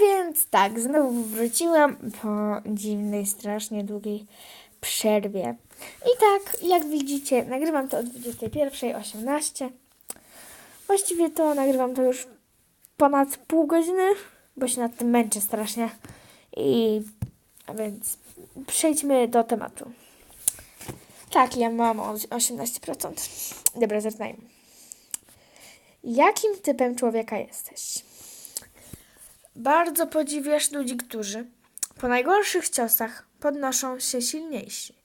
Więc tak, znowu wróciłam po dziwnej, strasznie długiej przerwie. I tak, jak widzicie, nagrywam to o 21.18. Właściwie to nagrywam to już ponad pół godziny, bo się nad tym męczę strasznie. I a więc przejdźmy do tematu. Tak, ja mam o 18%. Dobra, zaczynajmy. Jakim typem człowieka jesteś? Bardzo podziwiasz ludzi, którzy po najgorszych ciosach podnoszą się silniejsi.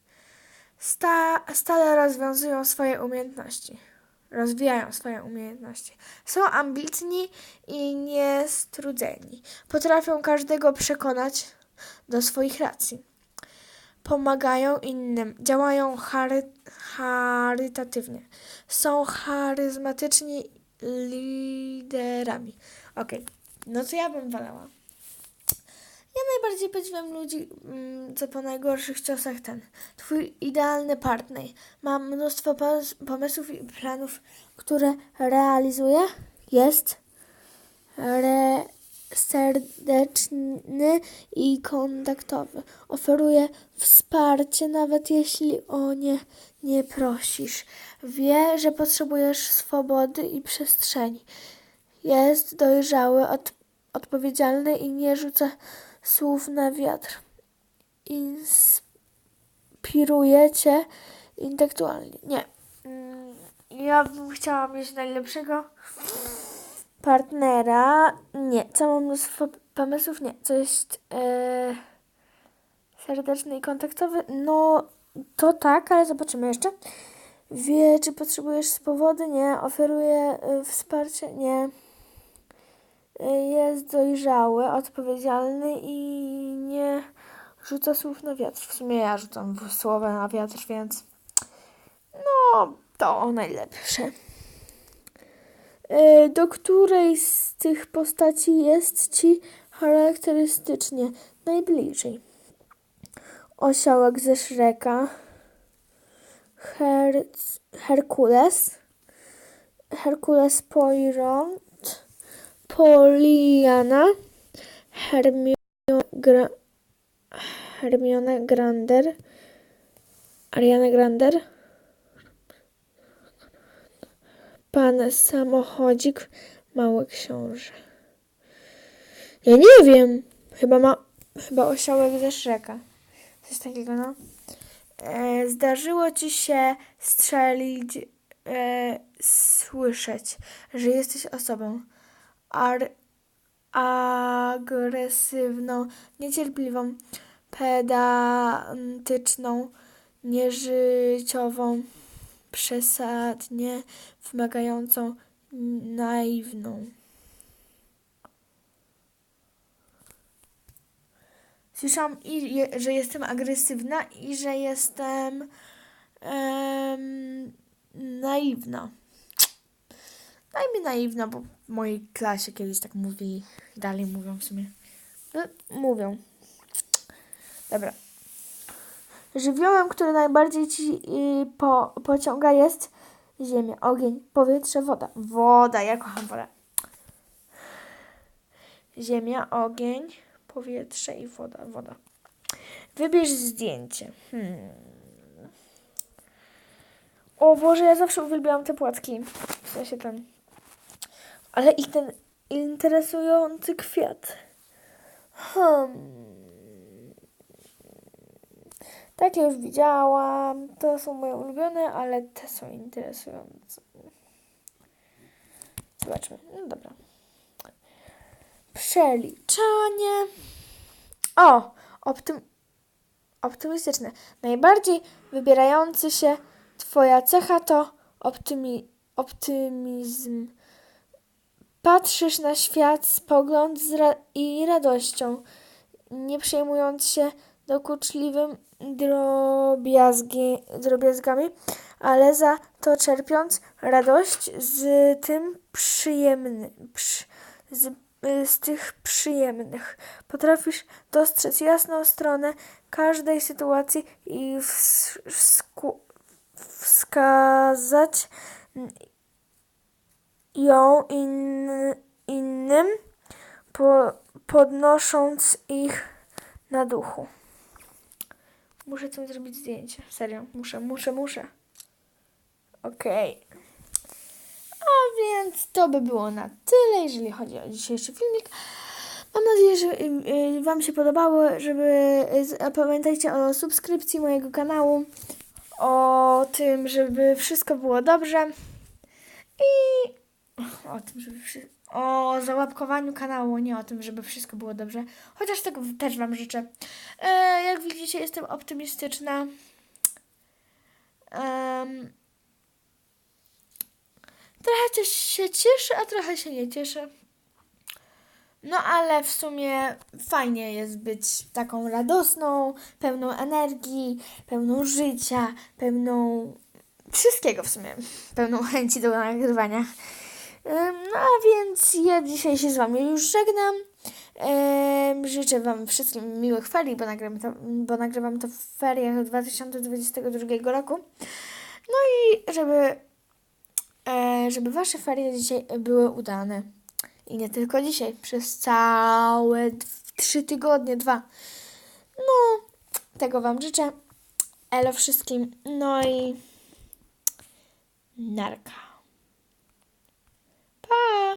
Sta, stale rozwiązują swoje umiejętności. Rozwijają swoje umiejętności. Są ambitni i niestrudzeni. Potrafią każdego przekonać do swoich racji. Pomagają innym, działają chary, charytatywnie. Są charyzmatyczni liderami. Okej, no to ja bym wolała. Ja najbardziej podziwiam ludzi, mm, co po najgorszych ciosach ten. Twój idealny partner. Mam mnóstwo pomysłów i planów, które realizuje. Jest re- serdeczny i kontaktowy. Oferuje wsparcie, nawet jeśli o nie nie prosisz. Wie, że potrzebujesz swobody i przestrzeni. Jest dojrzały, od, odpowiedzialny i nie rzuca słów na wiatr. Inspiruje cię intelektualnie. Nie. Mm, Ja bym chciała mieć najlepszego partnera. Nie. Mam mnóstwo pomysłów? Nie. Co jest e, serdeczny i kontaktowy? No, to tak, ale zobaczymy jeszcze. Wie, czy potrzebujesz swobody? Nie. Oferuje y, wsparcie? Nie. Jest dojrzały, odpowiedzialny i nie rzuca słów na wiatr. W sumie ja rzucam słowa na wiatr, więc no to najlepsze. Y, Do której z tych postaci jest ci charakterystycznie najbliżej? Osiołek ze Shreka, Herc, Herkules, Herkules Poirot, Poliana, Hermio, Gra, Hermiona Grander, Ariana Grander, Pan Samochodzik, Mały Książę. Ja nie wiem. Chyba ma, chyba osiołek ze Shreka. Coś takiego, no. E, zdarzyło ci się strzelić, e, słyszeć, że jesteś osobą ar, agresywną, niecierpliwą, pedantyczną, nieżyciową, przesadnie wymagającą, naiwną. Słyszałam, i, że jestem agresywna i że jestem em, naiwna. Dajmy naiwna, bo w mojej klasie kiedyś tak mówili. Dalej mówią w sumie. No, mówią. Dobra. Żywiołem, który najbardziej ci y, po, pociąga jest ziemia, ogień, powietrze, woda. Woda, ja kocham wodę. Ziemia, ogień, powietrze i woda. Woda. Wybierz zdjęcie. Hmm. O Boże, ja zawsze uwielbiałam te płatki. W sensie ten. Ale i ten interesujący kwiat. Hmm. Takie już widziałam. To są moje ulubione, ale te są interesujące. Zobaczmy. No dobra. Przeliczanie. O! Optym... Optymistyczne. Najbardziej wybierający się Twoja cecha to optymi... optymizm. Patrzysz na świat z ra... i radością, nie przejmując się dokuczliwym drobiazgi... drobiazgami, ale za to czerpiąc radość z tym przyjemny... Przy... z z tych przyjemnych. Potrafisz dostrzec jasną stronę każdej sytuacji i wskazać ją in- innym, po, podnosząc ich na duchu. Muszę tym zrobić zdjęcie. Serio, muszę, muszę, muszę. Okej. A więc to by było na tyle, jeżeli chodzi o dzisiejszy filmik. Mam nadzieję, że y, y, Wam się podobało, żeby y, pamiętajcie o subskrypcji mojego kanału, o tym, żeby wszystko było dobrze i o tym, żeby wszy- o załapkowaniu kanału, nie o tym, żeby wszystko było dobrze. Chociaż tego też Wam życzę. E, jak widzicie, jestem optymistyczna. Em, trochę się cieszę, a trochę się nie cieszę. No ale w sumie fajnie jest być taką radosną, pełną energii, pełną życia, pełną wszystkiego w sumie, pełną chęci do nagrywania. No a więc ja dzisiaj się z Wami już żegnam. Życzę Wam wszystkim miłych ferii, bo nagrywam to, bo nagrywam to w feriach 2022 roku. No i żeby, e, żeby Wasze ferie dzisiaj były udane. I nie tylko dzisiaj, przez całe trzy tygodnie, dwa. No, tego Wam życzę. Elo wszystkim. No i narka. 啊。